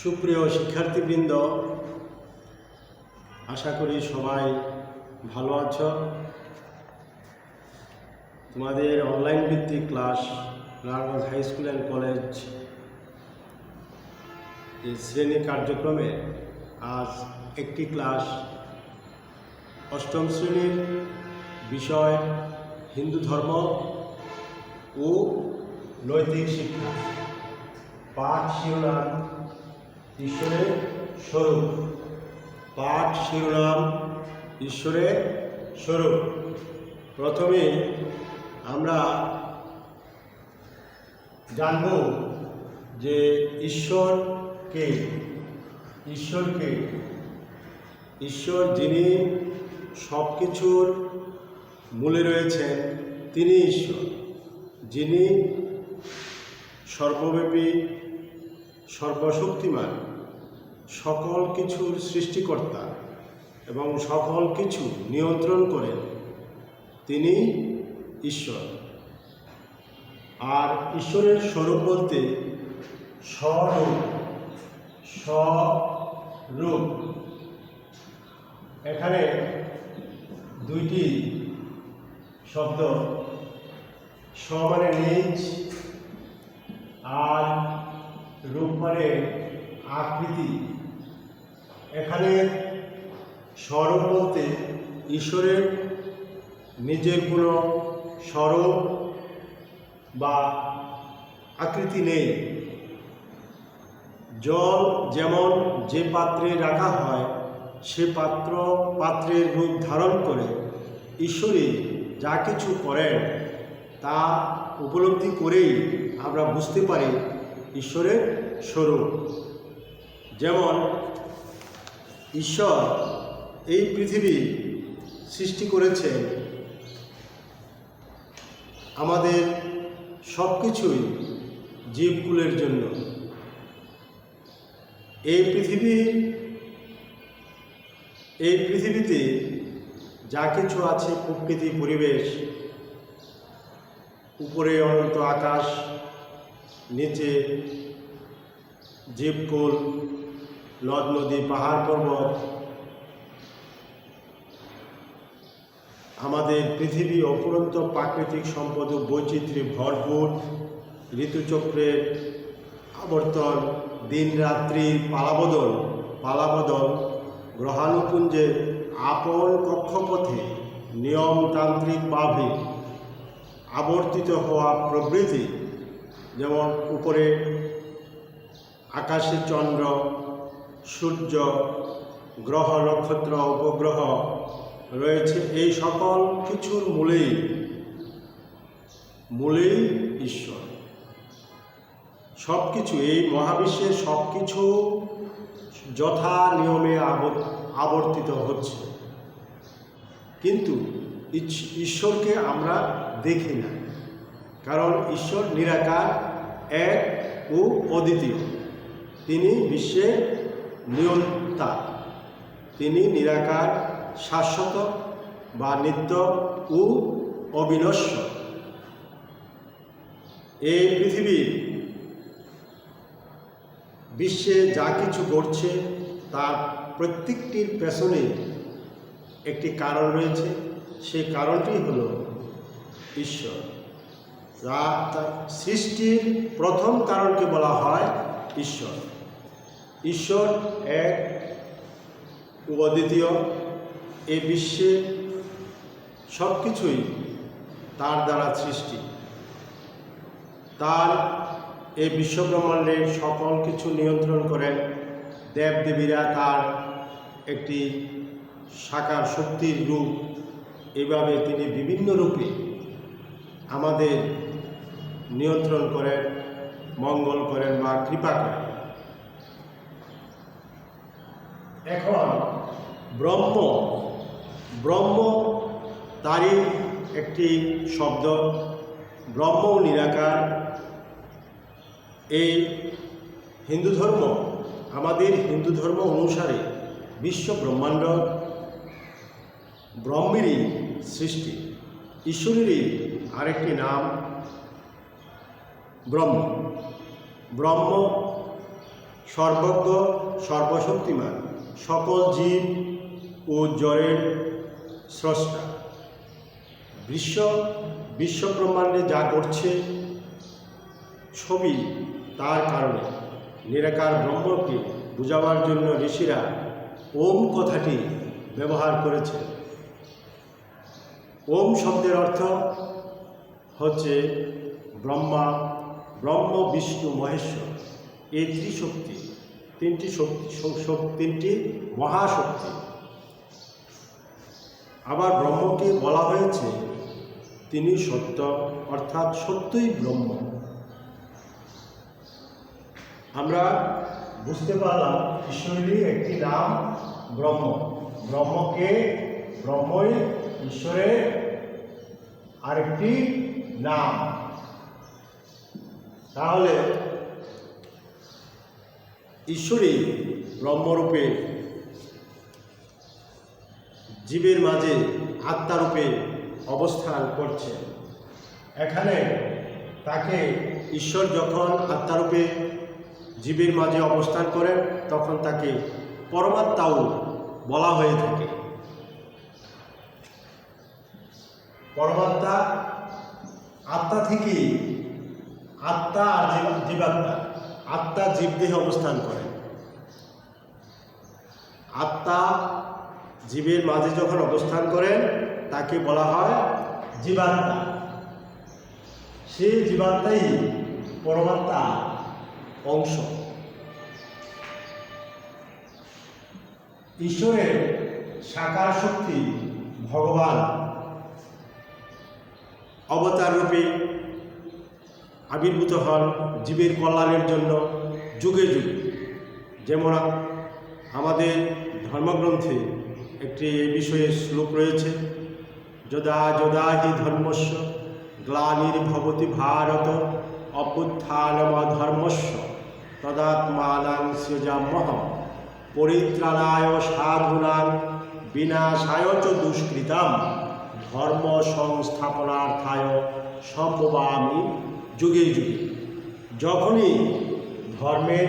সুপ্রিয় শিক্ষার্থীবৃন্দ, আশা করি সবাই ভালো আছো। তোমাদের অনলাইন ভিত্তিক class Lalganj high school and college শ্রেণি কার্যক্রমে আজ একটি ক্লাস অষ্টম শ্রেণির বিষয় হিন্দু ধর্ম ও নৈতিক শিক্ষা। পাঠ শিরোনাম ঈশ্বরের স্বরূপ। পাঠ, শিরোনাম, ঈশ্বরের স্বরূপ। প্রথমে আমরা জানব যে ঈশ্বর কে ঈশ্বরকে, ঈশ্বর যিনি সব কিছুর মূলে রয়েছেন, তিনি ঈশ্বর। যিনি সর্বব্যাপী সর্বশক্তিমান, সকল কিছুর সৃষ্টিকর্তা এবং সকল কিছু নিয়ন্ত্রণ করেন, তিনি ঈশ্বর। আর ঈশ্বরের স্বরূপ বলতে স্বরূপ স্বরূপ। এখানে দুইটি শব্দ, স্ব মানে নিজ, আর রূপ আকৃতি। এখানে স্বরূপ বলতে ঈশ্বরের নিজের কোনো স্বরূপ বা আকৃতি নেই। জল যেমন যে পাত্রে রাখা হয়, সে পাত্র পাত্রের রূপ ধারণ করে। ঈশ্বরী যা কিছু করেন, তা উপলব্ধি করেই আমরা বুঝতে পারি ঈশ্বরের স্বরূপ যেমন, ঈশ্বর এই পৃথিবী সৃষ্টি করেছে। আমাদের সব কিছুই জীবকুলের জন্য। এই পৃথিবী, এই পৃথিবীতে যা কিছু আছে প্রকৃতি, পরিবেশ, উপরে অনন্ত আকাশ নিচে জীবকুল নদ নদী, পাহাড় পর্বত, আমাদের পৃথিবী অপুরন্ত প্রাকৃতিক সম্পদ ও বৈচিত্র্যে ভরপুর, ঋতুচক্রের আবর্তন দিন রাত্রির পালাবদল পালাবদল গ্রহাণুপুঞ্জের আপন কক্ষপথে নিয়মতান্ত্রিকভাবে আবর্তিত হওয়া প্রভৃতি যেমন উপরে আকাশে চন্দ্র, সূর্য, গ্রহ, নক্ষত্র, উপগ্রহ রয়েছে। এই সকল কিছুর মূলেই মূলেই ঈশ্বর। সব কিছু এই মহাবিশ্বের সব কিছু যথা নিয়মে আবর্তিত হচ্ছে। কিন্তু ঈশ্বরকে আমরা দেখি না। কারণ ঈশ্বর নিরাকার এক ও অদ্বিতীয়। তিনি বিশ্বের নিয়ন্তা। তিনি নিরাকার, শাশ্বত বা নিত্য ও অবিনশ্বর এই পৃথিবীর বিশ্বে যা কিছু ঘটছে, তার প্রত্যেকটির পেছনে একটি কারণ রয়েছে। সেই কারণটি হল ঈশ্বর। যা সৃষ্টির প্রথম কারণকে বলা হয় ঈশ্বর। ঈশ্বর এক ও অদ্বিতীয়। এই বিশ্বে সব কিছুই তার দ্বারা সৃষ্টি। তার এই বিশ্বব্রহ্মাণ্ডের সকল কিছু নিয়ন্ত্রণ করেন। দেবদেবীরা তার একটি সাকার শক্তির রূপ। এভাবে তিনি বিভিন্ন রূপে আমাদের নিয়ন্ত্রণ করেন, মঙ্গল করেন বা কৃপা করেন। এখন ব্রহ্ম ব্রহ্ম তারই একটি শব্দ, ব্রহ্ম নিরাকার। এই হিন্দু ধর্ম, আমাদের হিন্দু ধর্ম অনুসারে বিশ্ব ব্রহ্মাণ্ড, ব্রহ্মেরই সৃষ্টি, ঈশ্বরেরই আরেকটি নাম। ব্রহ্ম। ব্রহ্ম সর্বজ্ঞ, সর্বশক্তিমান, সকল জীব ও জড়ের স্রষ্টা। বিশ্ব, বিশ্বব্রহ্মাণ্ডে যা করছে ছবি তার কারণে। নিরাকার ব্রহ্মকে বোঝাবার জন্য ঋষিরা ওম কথাটি ব্যবহার করেছে ওম শব্দের অর্থ হচ্ছে ব্রহ্মা ব্রহ্ম, বিষ্ণু, মহেশ্বর। এই ত্রিশক্তি, তিনটি শক্তি তিনটি মহাশক্তি। আবার ব্রহ্মকে বলা হয়েছে, তিনি সত্য, অর্থাৎ সত্যই ব্রহ্ম। আমরা বুঝতে পারলাম, ঈশ্বরেরই একটি নাম ব্রহ্ম। ব্রহ্মকে ব্রহ্মই ঈশ্বরের আরেকটি নাম। তাহলে ঈশ্বরই ব্রহ্মরূপে, জীবের মাঝে আত্মারূপে অবস্থান করছে। এখানে তাকে ঈশ্বর যখন আত্মারূপে জীবের মাঝে অবস্থান করেন, তখন তাকে পরমাত্মাও বলা হয়ে থাকে। পরমাত্মা আত্মা থেকে আত্মা আর জীব- জীবাত্মা। আত্মা জীবদেহে অবস্থান করে। আত্মা জীবের মাঝে যখন অবস্থান করেন তাকে বলা হয় জীবাত্মা। সেই জীবাত্মাই পরমাত্মা অংশ। ঈশ্বরের সাকার শক্তি ভগবান। অবতার রূপে আবির্ভূত হন জীবের কল্যাণের জন্য যুগে যুগে। যেমন আমাদের ধর্মগ্রন্থে একটি এ বিষয়ে শ্লোক রয়েছে, যদা যদা হি ধর্মস্য গ্লানির্ভবতি ভারত, অভ্যুত্থানম ধর্মস্য, তদাত্মানাং সৃজামহ পরিত্রাণায় সাধুনাং, বিনাশায় চ দুষ্কৃতাম, ধর্ম সংস্থাপনার্থায় সম্ভবামি যুগে যুগে। যখনই ধর্মের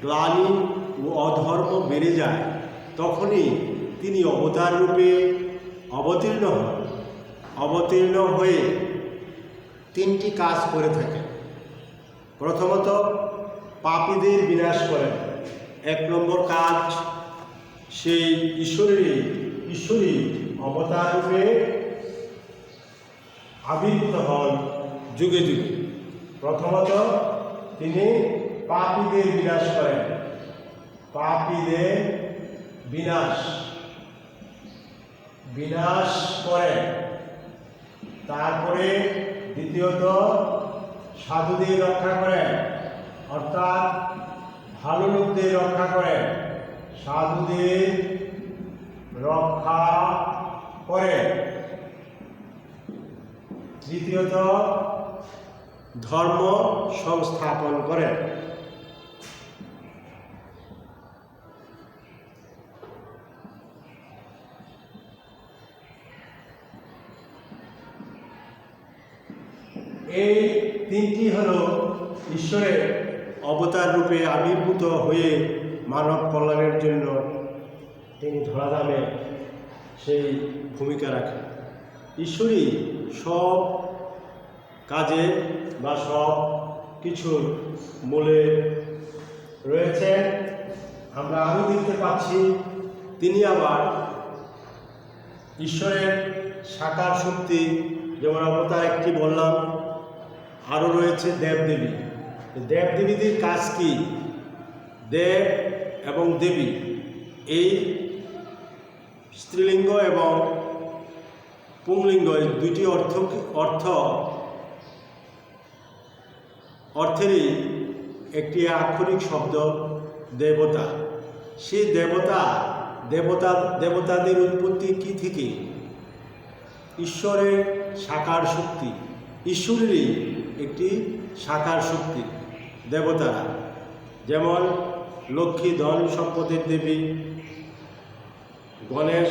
গ্লানি ও অধর্ম বেড়ে যায়, তখনই তিনি অবতার রূপে অবতীর্ণ হন। অবতীর্ণ হয়ে তিনটি কাজ করে থাকেন। প্রথমত, পাপীদের বিনাশ করেন। এক নম্বর কাজ, সেই ঈশ্বরেরই ঈশ্বরী অবতার রূপে আবির্ভূত হন যুগে যুগে। প্রথমত তিনি পাপীদের বিনাশ করেন। পাপীদের বিনাশ। বিনাশ করেন। তারপরে দ্বিতীয়ত সাধুদের রক্ষা করেন। অর্থাৎ ভালো লোকদের রক্ষা করেন। সাধুদের রক্ষা করেন। তৃতীয়ত ধর্ম সংস্থাপন করেন এই তিনটি হল ঈশ্বরের অবতার রূপে আবির্ভূত হয়ে মানব কল্যাণের জন্য তিনি ধরাধামে সেই ভূমিকা রাখেন। ঈশ্বরই সব কাজে বা সব কিছুর মূলে রয়েছেন আমরা আরও দেখতে পাচ্ছি, তিনি আবার ঈশ্বরের সাকার শক্তি, যেমন অবতার একটি বললাম আরও রয়েছে দেবদেবী। দেবদেবীদের কাজ কি? দেব এবং দেবী, এই স্ত্রীলিঙ্গ এবং পুংলিঙ্গ, এই দুইটি অর্থ অর্থ অর্থেরই একটি আক্ষরিক শব্দ দেবতা। সেই দেবতা দেবতা, দেবতাদের উৎপত্তি কি থেকে? ঈশ্বরের সাকার শক্তি। ঈশ্বরেরই একটি সাকার শক্তি দেবতারা। যেমন লক্ষ্মী ধন সম্পদের দেবী, গণেশ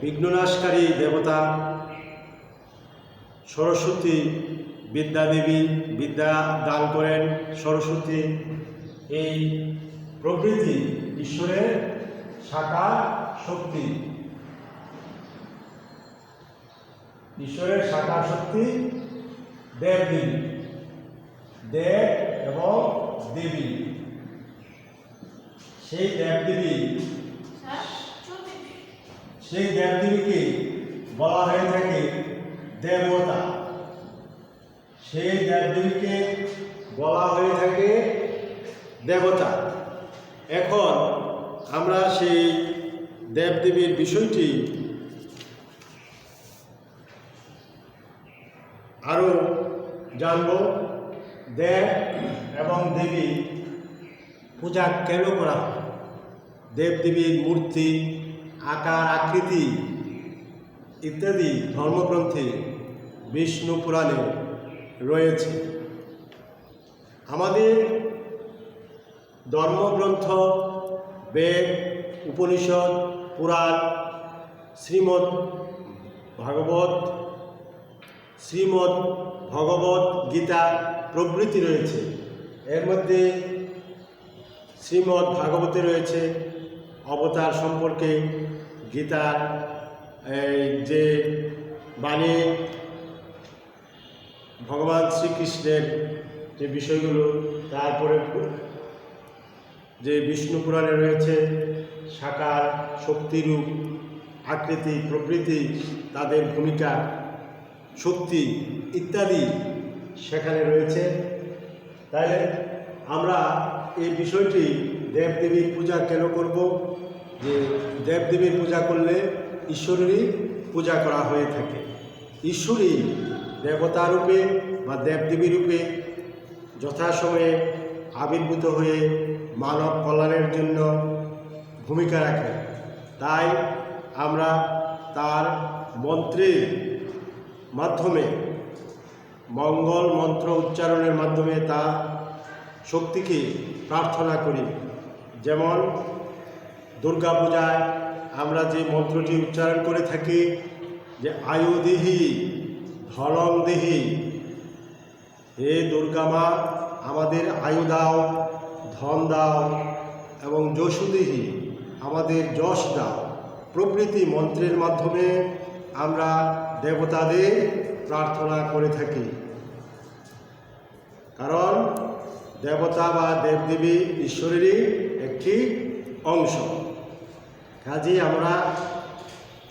বিঘ্ননাশকারী দেবতা, সরস্বতী বিদ্যা দেবী বিদ্যা দান করেন সরস্বতী। এই প্রকৃতি ঈশ্বরের সাকার শক্তি। ঈশ্বরের সাকার শক্তি দেব দেবী এবং দেবী। সেই দেব দেবী। সেই দেবদেবীকে বলা হয়ে থাকে দেবতা। সেই দেবদেবীকে বলা হয়ে থাকে দেবতা। এখন আমরা সেই দেবদেবীর বিষয়টি আরও জানব। দেব এবং দেবী পূজা কেন করা হয়? দেবদেবীর মূর্তি, আকার, আকৃতি ইত্যাদি ধর্মগ্রন্থে বিষ্ণু পুরাণে রয়েছে। আমাদের ধর্মগ্রন্থ, বেদ, উপনিষদ, পুরাণ শ্রীমৎ ভাগবত শ্রীমৎ ভগবত গীতা প্রভৃতি রয়েছে। এর মধ্যে শ্রীমৎ ভাগবতে রয়েছে অবতার সম্পর্কে গীতার যে বাণী ভগবান শ্রীকৃষ্ণের যে বিষয়গুলো, তারপরে যে বিষ্ণু পুরাণে রয়েছে, সাকার, শক্তিরূপ, আকৃতি, প্রকৃতি, তাদের ভূমিকা, শক্তি ইত্যাদি সেখানে রয়েছে। তাই আমরা এই বিষয়টি দেবদেবীর পূজা কেন করব? যে দেবদেবীর পূজা করলে ঈশ্বরেরই পূজা করা হয়ে থাকে। ঈশ্বরই দেবতা রূপে বা দেবদেবী রূপে যথাসময়ে আবির্ভূত হয়ে মানব কল্যাণের জন্য ভূমিকা রাখে। তাই আমরা তার মন্ত্রের মাধ্যমে মঙ্গল মন্ত্র উচ্চারণের মাধ্যমে তার শক্তিকে প্রার্থনা করি। যেমন দুর্গা পূজায় আমরা যে মন্ত্রটি উচ্চারণ করে থাকি যে আয়ুদেহি ধনং দেহি। হে দুর্গা মা, আমাদের আয়ু দাও, ধন দাও এবং যশুদেহি আমাদের যশ দাও। প্রভৃতি মন্ত্রের মাধ্যমে আমরা দেবতাদের প্রার্থনা করে থাকি। কারণ দেবতা বা দেবদেবী ঈশ্বরেরই একটি অংশ। কাজেই আমরা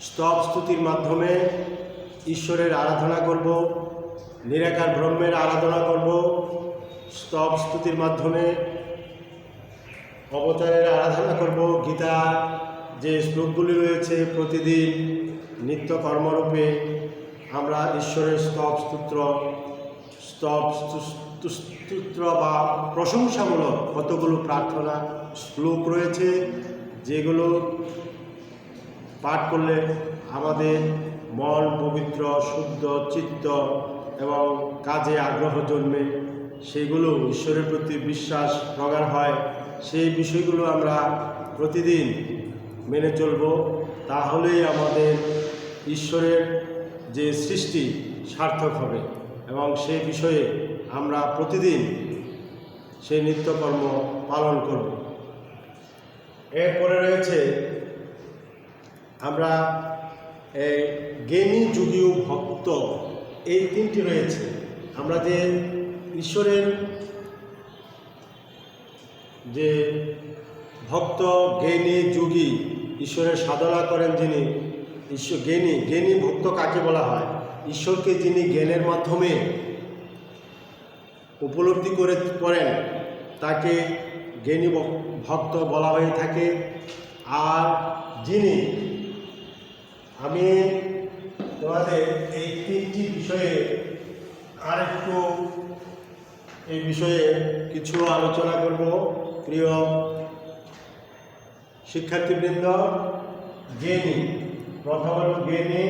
স্তব স্তুতির মাধ্যমে ঈশ্বরের আরাধনা করব, নিরাকার ব্রহ্মের আরাধনা করব, স্তব স্তুতির মাধ্যমে অবতারের আরাধনা করব। গীতা যে শ্লোকগুলি রয়েছে প্রতিদিন নিত্য কর্মরূপে, আমরা ঈশ্বরের স্তব স্তোত্র স্তব স্তোত্র বা প্রশংসামূলক কতগুলো প্রার্থনা শ্লোক রয়েছে, যেগুলো পাঠ করলে আমাদের মন পবিত্র, শুদ্ধ, চিত্ত এবং কাজে আগ্রহ জন্মে। সেগুলো ঈশ্বরের প্রতি বিশ্বাস প্রগাঢ় হয়। সেই বিষয়গুলো আমরা প্রতিদিন মেনে চলব। তাহলেই আমাদের ঈশ্বরের যে সৃষ্টি সার্থক হবে এবং সেই বিষয়ে আমরা প্রতিদিন সেই নিত্যকর্ম পালন করব। এরপরে রয়েছে, আমরা জ্ঞানী যুগীয় ভক্ত, এই তিনটি রয়েছে। আমরা যে ঈশ্বরের যে ভক্ত জ্ঞানী যুগী ঈশ্বরের সাধনা করেন যিনি ঈশ্বর জ্ঞানী জ্ঞানী ভক্ত কাকে বলা হয়? ঈশ্বরকে যিনি জ্ঞানের মাধ্যমে উপলব্ধি করে করেন, তাকে জ্ঞানী ভক্ত বলা হয়ে থাকে। আর যিনি আমি তোমাদের এই তিনটি বিষয়ে আর একটু এই বিষয়ে কিছু আলোচনা করব। প্রিয় শিক্ষার্থীবৃন্দ, জ্ঞানী, প্রথম হল জ্ঞানী,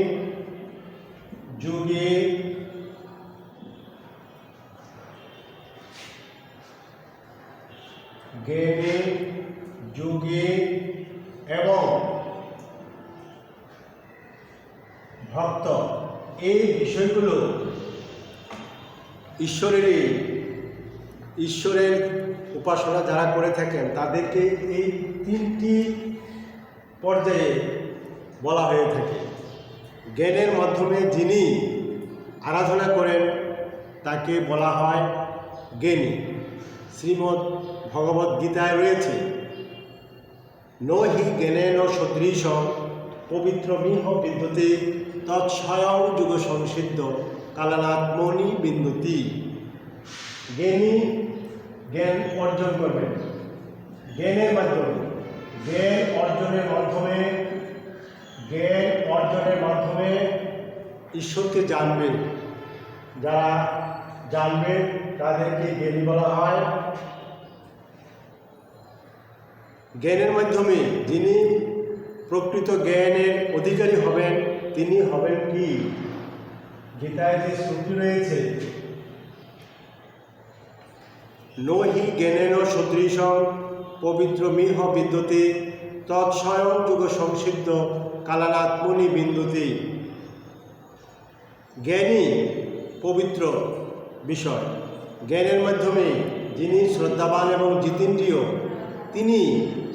যুগে জ্ঞানী, যুগে এবং ভক্ত এই বিষয়গুলো ঈশ্বরের ঈশ্বরের উপাসনা যারা করে থাকেন, তাদেরকে এই তিনটি পর্যায়ে বলা হয়ে থাকে। জ্ঞানের মাধ্যমে যিনি আরাধনা করেন, তাকে বলা হয় জ্ঞানী। শ্রীমদ্ ভগবদ্ গীতায় রয়েছে ন হি জ্ঞানেন সদৃশ পবিত্র মিহ বিদ্যুতে তৎস্বয়ং যুগ সংসিদ্ধ কালানাত্মনি বিন্দুতি। জ্ঞানী জ্ঞান অর্জন করবেন। জ্ঞানের মাধ্যমে, জ্ঞান অর্জনের মাধ্যমে, জ্ঞান অর্জনের মাধ্যমে ঈশ্বরকে জানবেন। যারা জানবেন, তাদেরকে জ্ঞানী বলা হয়। জ্ঞানের মাধ্যমে যিনি প্রকৃত জ্ঞানের অধিকারী হবেন তিনি হবেন কি? গীতায় যে শ্রুতি রয়েছে নো হি জ্ঞানেন সদৃশ, পবিত্র মিহ বিদ্যুতে, তৎস্বয়ং যুগ সংসিদ্ধ কালানাত্মনি বিন্দুতে। জ্ঞানী পবিত্র বিষয়। জ্ঞানের মাধ্যমে যিনি শ্রদ্ধাবান এবং জিতেন্দ্রীয়, তিনি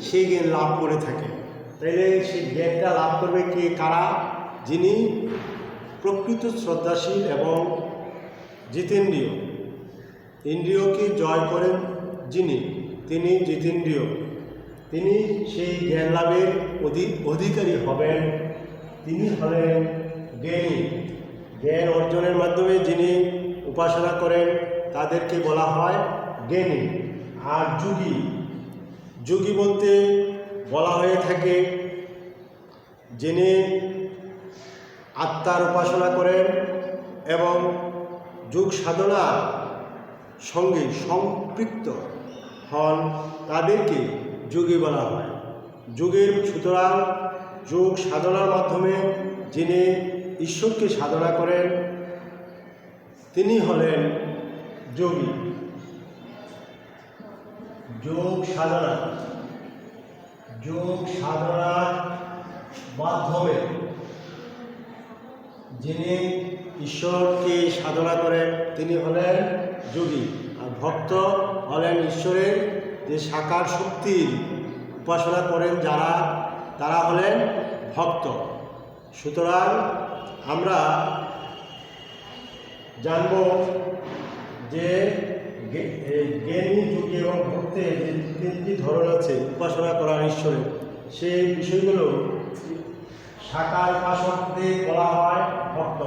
সেই জ্ঞান লাভ করে থাকেন। তাইলে সেই জ্ঞানটা লাভ করবে কে? কারা? যিনি প্রকৃত শ্রদ্ধাশীল এবং জিতেন্দ্রীয়। ইন্দ্রিয়কে জয় করেন? যিনি, তিনি জিতেন্দ্রীয়। তিনি সেই জ্ঞান লাভের অধি- অধিকারী হবেন। তিনি হলেন জ্ঞানী। জ্ঞান অর্জনের মাধ্যমে যিনি উপাসনা করেন, তাদেরকে বলা হয় জ্ঞানী। আর যুগী, যোগী বলতে বলা হয়ে থাকে যিনি আত্মার উপাসনা করেন এবং যোগ সাধনার সঙ্গে সম্পৃক্ত হন তাদেরকে যোগী বলা হয়। যোগের সুতরাং যোগ সাধনার মাধ্যমে যিনি ঈশ্বরকে সাধনা করেন, তিনি হলেন যোগী। যোগ সাধনা। যোগ সাধনার মাধ্যমে যিনি ঈশ্বরকে সাধনা করেন, তিনি হলেন যোগী। আর ভক্ত হলেন ঈশ্বরের যে সাকার শক্তির উপাসনা করেন যারা, তারা হলেন ভক্ত। সুতরাং আমরা জানব যে জ্ঞানী যুগী এবং ভক্তের যে তিনটি ধরন আছে, উপাসনা করার ঈশ্বরের, সেই বিষয়গুলো সাকার উপাসকদের বলা হয় ভক্ত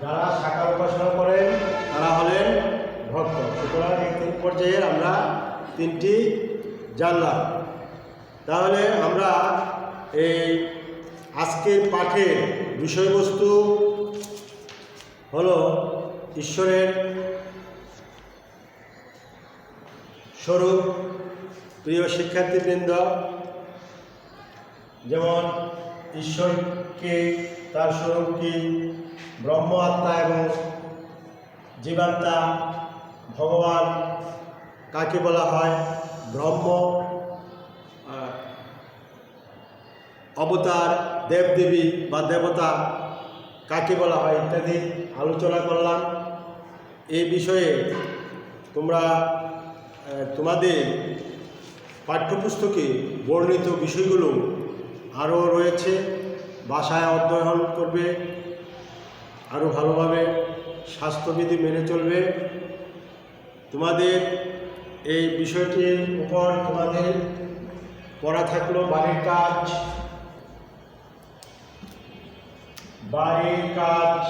যারা সাকার উপাসনা করেন, তারা হলেন ভক্ত সুতরাং এই তিন পর্যায়ের আমরা তিনটি জানলাম। তাহলে আমরা এই আজকের পাঠের বিষয়বস্তু হলো ঈশ্বরের স্বরূপ, প্রিয় শিক্ষার্থীবৃন্দ যেমন ঈশ্বরকে, তার স্বরূপ কি ব্রহ্ম আত্মা এবং জীবাত্মা, ভগবান কাকে বলা হয়? ব্রহ্ম। অবতার, দেবদেবী বা দেবতা কাকে বলা হয় ইত্যাদি আলোচনা করলাম। এই বিষয়ে তোমরা তোমাদের পাঠ্যপুস্তকে বর্ণিত বিষয়গুলো আরও রয়েছে, বাসায় অধ্যয়ন করবে, আরও ভালোভাবে স্বাস্থ্যবিধি মেনে চলবে। তোমাদের এই বিষয়টির উপর তোমাদের পড়া থাকল বাড়ির কাজ। বাড়ির কাজ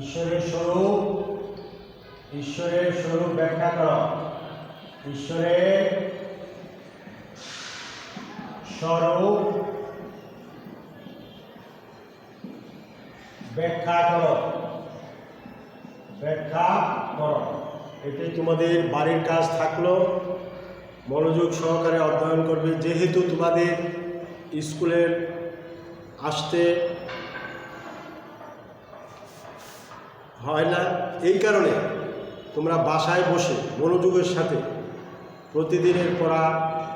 ঈশ্বরের স্বরূপ ঈশ্বরের স্বরূপ ব্যাখ্যা করা। ঈশ্বরের স্বরূপ। ব্যাখ্যা করো। ব্যাখ্যা করো। এটাই তোমাদের বাড়ির কাজ থাকল। মনোযোগ সহকারে অধ্যয়ন করবে। যেহেতু তোমাদের স্কুলের আসতে হয় না, এই কারণে তোমরা বাসায় বসে মনোযোগের সাথে প্রতিদিনের পড়া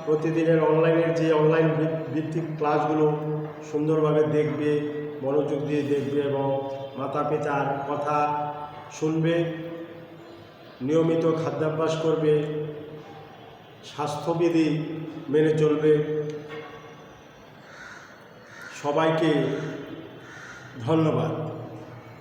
প্রতিদিনের অনলাইনের যে অনলাইন ভিত্তিক ক্লাসগুলো সুন্দরভাবে দেখবে, মনোযোগ দিয়ে দেখবে এবং মাতা পিতার কথা শুনবে, নিয়মিত খাদ্যাভ্যাস করবে, স্বাস্থ্যবিধি মেনে চলবে। সবাইকে ধন্যবাদ।